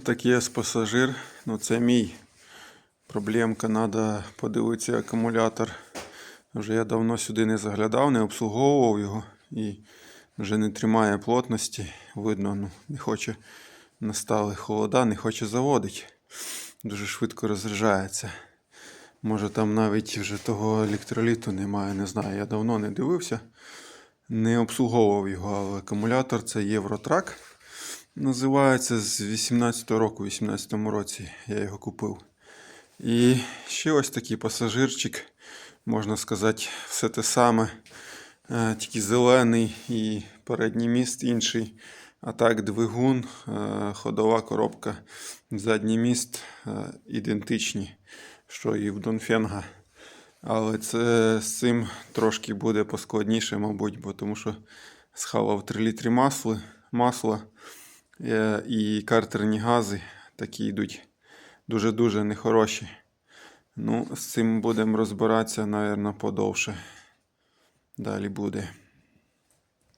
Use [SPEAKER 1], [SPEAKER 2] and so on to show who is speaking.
[SPEAKER 1] Так є пасажир. Ну це мій. Проблемка, треба подивитися акумулятор. Вже я давно сюди не заглядав, не обслуговував його і вже не тримає плотності. Видно, ну, не хоче настали холода, не хоче заводити. Дуже швидко розряджається. Може там навіть вже того електроліту немає, не знаю. Я давно не дивився, не обслуговував його, але акумулятор це Євротрак. Називається з 18-го року, 18-му році я його купив. І ще ось такий пасажирчик, можна сказати, все те саме, е, тільки зелений і передній міст інший. А так, двигун, е, ходова коробка, задній міст е, ідентичні, що і в Донфенга. Але це з цим трошки буде поскладніше, мабуть, бо тому що схавав 3 літри масла е, і картерні гази такі йдуть дуже-дуже нехороші. Ну, з цим будемо розбиратися, мабуть, подовше. Далі буде.